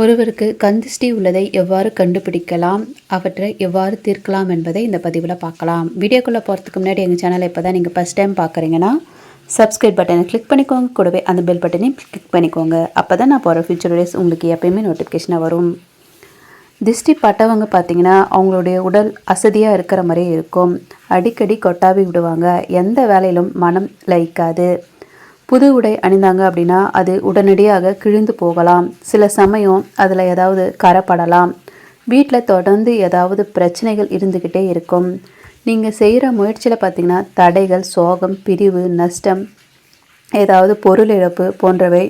ஒருவருக்கு கந்திஷ்டி உள்ளதை எவ்வாறு கண்டுபிடிக்கலாம்? அவற்றை எவ்வாறு தீர்க்கலாம் என்பதை இந்த பதிவில் பார்க்கலாம். வீடியோக்குள்ளே போகிறதுக்கு முன்னாடி எங்கள் சேனலை இப்போ தான் நீங்கள் ஃபஸ்ட் டைம் பார்க்குறீங்கன்னா சப்ஸ்கிரைப் பட்டனை கிளிக் பண்ணிக்கோங்க. கூடவே அந்த பெல் பட்டனையும் கிளிக் பண்ணிக்கோங்க. அப்போ தான் நான் போகிற ஃபியூச்சர் டேஸ் உங்களுக்கு எப்பயுமே நோட்டிஃபிகேஷனாக வரும். திஷ்டி பட்டவங்க பார்த்தீங்கன்னா அவங்களுடைய உடல் அசதியாக இருக்கிற மாதிரியே இருக்கும். அடிக்கடி கொட்டாவி விடுவாங்க. எந்த வேலையிலும் மனம் லயிக்காது. புது உடை அணிந்தாங்க அப்படின்னா அது உடனடியாக கிழிந்து போகலாம். சில சமயம் அதில் ஏதாவது கரப்படலாம். வீட்டில் தொடர்ந்து ஏதாவது பிரச்சனைகள் இருந்துக்கிட்டே இருக்கும். நீங்கள் செய்கிற முயற்சியில் பார்த்தீங்கன்னா தடைகள் சோகம் பிரிவு நஷ்டம் ஏதாவது பொருள் இழப்பு போன்றவை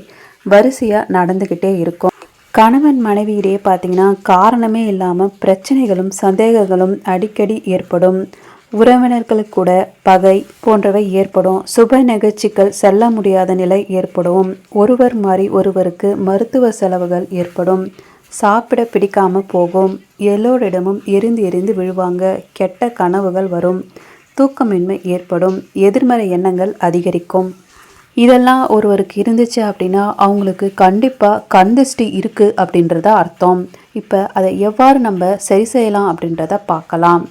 வரிசையாக நடந்துக்கிட்டே இருக்கும். கணவன் மனைவியிடையே பார்த்தீங்கன்னா காரணமே இல்லாமல் பிரச்சனைகளும் சந்தேகங்களும் அடிக்கடி ஏற்படும். உறவினர்களுக்கு கூட பகை போன்றவை ஏற்படும். சுப நிகழ்ச்சிகள் செல்ல முடியாத நிலை ஏற்படும். ஒருவர் மாறி ஒருவருக்கு மருத்துவ செலவுகள் ஏற்படும். சாப்பிட பிடிக்காம போகும். எல்லோரிடமும் எரிந்து எரிந்து விழுவாங்க. கெட்ட கனவுகள் வரும். தூக்கமின்மை ஏற்படும். எதிர்மறை எண்ணங்கள் அதிகரிக்கும். இதெல்லாம் ஒருவருக்கு இருந்துச்சு அப்படின்னா அவங்களுக்கு கண்டிப்பாக கந்திஷ்டி இருக்குது அப்படின்றத அர்த்தம். இப்போ அதை எவ்வாறு நம்ம சரி செய்யலாம் அப்படின்றத பார்க்கலாம்.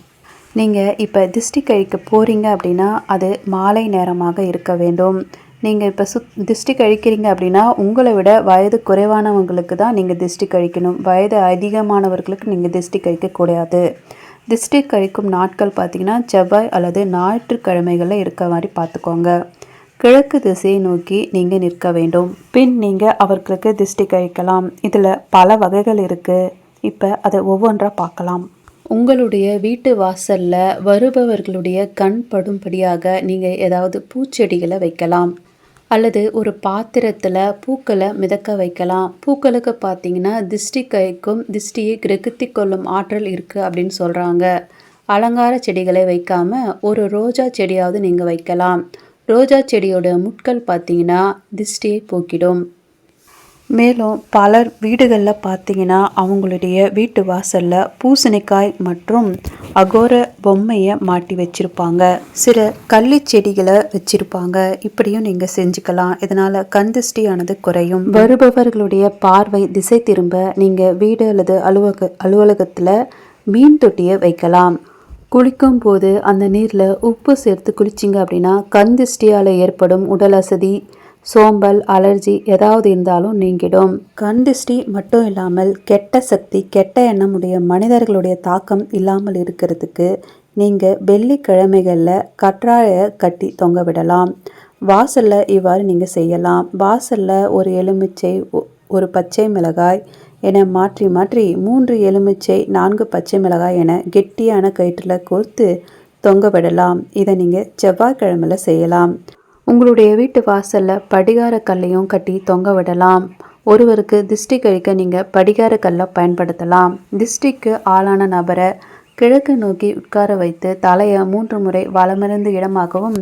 நீங்கள் இப்போ திஷ்டி கழிக்க போகிறீங்க அப்படின்னா அது மாலை நேரமாக இருக்க வேண்டும். நீங்கள் இப்போ சுத் திஷ்டி கழிக்கிறீங்க அப்படின்னா உங்களை விட வயது குறைவானவங்களுக்கு தான் நீங்கள் திஷ்டி கழிக்கணும் வயது அதிகமானவர்களுக்கு நீங்கள் திஷ்டி கழிக்கக்கூடாது திஷ்டி கழிக்கும் நாட்கள் பார்த்தீங்கன்னா செவ்வாய் அல்லது ஞாயிற்றுக்கிழமைகளில் இருக்க மாதிரி பார்த்துக்கோங்க கிழக்கு திசையை நோக்கி நீங்கள் நிற்க வேண்டும். பின் நீங்கள் அவர்களுக்கு திஷ்டி கழிக்கலாம் இதில் பல வகைகள் இருக்குது இப்போ அதை ஒவ்வொன்றாக பார்க்கலாம். உங்களுடைய வீட்டு வாசலில் வருபவர்களுடைய கண் படும்படியாக நீங்கள் ஏதாவது பூச்செடிகளை வைக்கலாம். அல்லது ஒரு பாத்திரத்தில் பூக்களை மிதக்க வைக்கலாம். பூக்களுக்கு பார்த்தீங்கன்னா திஷ்டி கைக்கும் திஷ்டியை கிரகித்தி கொள்ளும் ஆற்றல் இருக்குது அப்படின்னு சொல்கிறாங்க அலங்கார செடிகளை வைக்காமல் ஒரு ரோஜா செடியாவது நீங்கள் வைக்கலாம். ரோஜா செடியோட முட்கள் பார்த்தீங்கன்னா திஷ்டியை போக்கிடும். மேலும் பலர் வீடுகளில் பார்த்தீங்கன்னா அவங்களுடைய வீட்டு வாசலில் பூசணிக்காய் மற்றும் அகோர பொம்மையை மாட்டி வச்சுருப்பாங்க. சில கள்ளி செடிகளை வச்சுருப்பாங்க. இப்படியும் நீங்கள் செஞ்சுக்கலாம். இதனால் கண் திருஷ்டியானது குறையும். வருபவர்களுடைய பார்வை திசை திரும்ப நீங்கள் வீடு அல்லது அலுவலக அலுவலகத்தில் மீன் தொட்டியை வைக்கலாம். குளிக்கும் போது அந்த நீரில் உப்பு சேர்த்து குளிச்சிங்க அப்படின்னா கண் திருஷ்டியால் ஏற்படும் உடல் அசதி சோம்பல் அலர்ஜி ஏதாவது இருந்தாலும் நீங்கிடும். கண் திருஷ்டி மட்டும் இல்லாமல் கெட்ட சக்தி கெட்ட எண்ணமுடைய மனிதர்களுடைய தாக்கம் இல்லாமல் இருக்கிறதுக்கு நீங்கள் வெள்ளிக்கிழமைகளில் கற்றாழையை கட்டி தொங்க விடலாம். வாசலில் இவ்வாறு நீங்கள் செய்யலாம். வாசலில் ஒரு எலுமிச்சை ஒரு பச்சை மிளகாய் என மாற்றி மாற்றி மூன்று எலுமிச்சை நான்கு பச்சை மிளகாய் என கெட்டியான கயிற்றில் கோர்த்து தொங்க விடலாம். இதை நீங்கள் செவ்வாய்க்கிழமையில் செய்யலாம். உங்களுடைய வீட்டு வாசலில் படிகார கல்லையும் கட்டி தொங்க விடலாம். ஒருவருக்கு திஷ்டி கழிக்க நீங்கள் படிகார கல்லை பயன்படுத்தலாம். திஷ்டிக்கு ஆளான நபரை கிழக்கு நோக்கி உட்கார வைத்து தலையை மூன்று முறை வலமிருந்து இடமாகவும்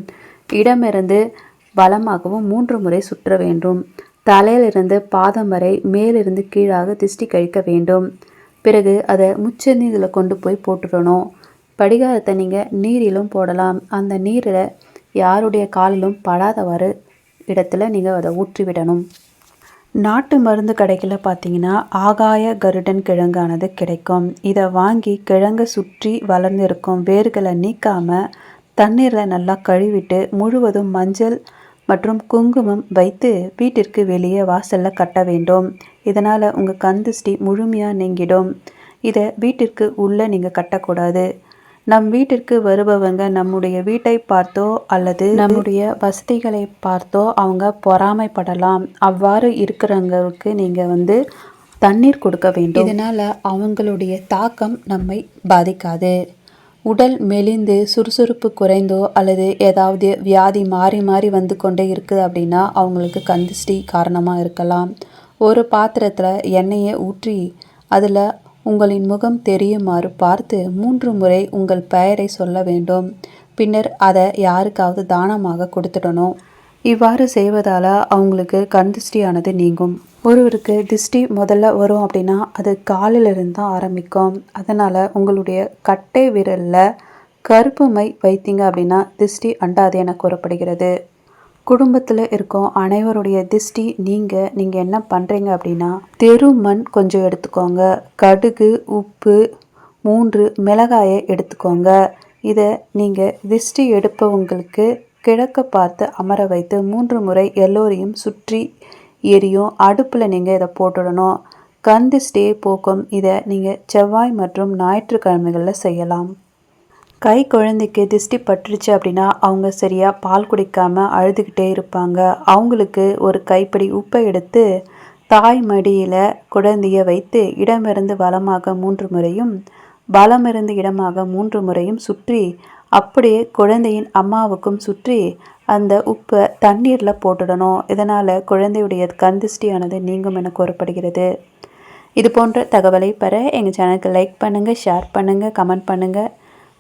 இடமிருந்து வலமாகவும் மூன்று முறை சுற்ற வேண்டும். தலையிலிருந்து பாதம் வரை மேலிருந்து கீழாக திஷ்டி கழிக்க வேண்டும். பிறகு அதை முச்சநீதில் கொண்டு போய் போட்டுடணும். படிகாரத்தை நீங்கள் நீரிலும் போடலாம். அந்த நீரில் யாருடைய காலிலும் படாதவாறு இடத்துல நீங்கள் அதை ஊற்றி விடணும் நாட்டு மருந்து கடைகளில் பார்த்தீங்கன்னா ஆகாய கருடன் கிழங்கானது கிடைக்கும். இதை வாங்கி கிழங்கை சுற்றி வளர்ந்திருக்கும் வேர்களை நீக்காமல் தண்ணீரில் நல்லா கழுவிட்டு முழுவதும் மஞ்சள் மற்றும் குங்குமம் வைத்து வீட்டிற்கு வெளியே வாசலில் கட்ட வேண்டும். இதனால் உங்கள் கந்திஷ்டி முழுமையாக நீங்கிடும். இதை வீட்டிற்கு உள்ளே நீங்கள் கட்டக்கூடாது. நம் வீட்டிற்கு வருபவங்க நம்முடைய வீட்டை பார்த்தோ அல்லது நம்முடைய வசதிகளை பார்த்தோ அவங்க பொறாமைப்படலாம். அவ்வாறு இருக்கிறவங்களுக்கு நீங்கள் வந்து தண்ணீர் கொடுக்க வேண்டும். இதனால் அவங்களுடைய தாக்கம் நம்மை பாதிக்காது. உடல் மெலிந்து சுறுசுறுப்பு குறைந்தோ அல்லது ஏதாவது வியாதி மாறி மாறி வந்து கொண்டே இருக்குது அப்படின்னா அவங்களுக்கு கந்திஷ்டி காரணமாக இருக்கலாம். ஒரு பாத்திரத்தில் எண்ணெயை ஊற்றி அதில் உங்களின் முகம் தெரியுமாறு பார்த்து மூன்று முறை உங்கள் பெயரை சொல்ல வேண்டும். பின்னர் அதை யாருக்காவது தானமாக கொடுத்துடணும். இவ்வாறு செய்வதால் அவங்களுக்கு கண் திருஷ்டியானது நீங்கும். ஒருவருக்கு திருஷ்டி முதல்ல வரும் அப்படின்னா அது காலிலிருந்து தான் ஆரம்பிக்கும். அதனால் உங்களுடைய கட்டை விரலில் கருப்பு மை வைத்தீங்க அப்படின்னா திருஷ்டி அண்டாது என கூறப்படுகிறது. குடும்பத்தில் இருக்கும் அனைவருடைய திஷ்டி நீங்கள் நீங்கள் என்ன பண்ணுறீங்க அப்படின்னா தெரு மண் கொஞ்சம் எடுத்துக்கோங்க. கடுகு உப்பு மூன்று மிளகாயை எடுத்துக்கோங்க. இதை நீங்கள் திஷ்டி எடுப்பவங்களுக்கு கிழக்க பார்த்து அமர வைத்து மூன்று முறை எல்லோரையும் சுற்றி எரியும் அடுப்பில் நீங்கள் இதை போட்டுடணும். கந்திஷ்டியை போக்கும் இதை நீங்கள் செவ்வாய் மற்றும் ஞாயிற்றுக்கிழமைகளில் செய்யலாம். கை குழந்தைக்கு திஷ்டி பட்டுருச்சு அப்படின்னா அவங்க சரியாக பால் குடிக்காமல் அழுதுகிட்டே இருப்பாங்க. அவங்களுக்கு ஒரு கைப்பிடி உப்பை எடுத்து தாய் மடியில் குழந்தையை வைத்து இடமிருந்து வலமாக மூன்று முறையும் வலமிருந்து இடமாக மூன்று முறையும் சுற்றி அப்படியே குழந்தையின் அம்மாவுக்கும் சுற்றி அந்த உப்பை தண்ணீரில் போட்டுடணும். இதனால் குழந்தையுடைய கண் நீங்கும் என கூறப்படுகிறது. இது போன்ற தகவலை பெற எங்கள் சேனலுக்கு லைக் பண்ணுங்கள் ஷேர் பண்ணுங்கள் கமெண்ட் பண்ணுங்கள்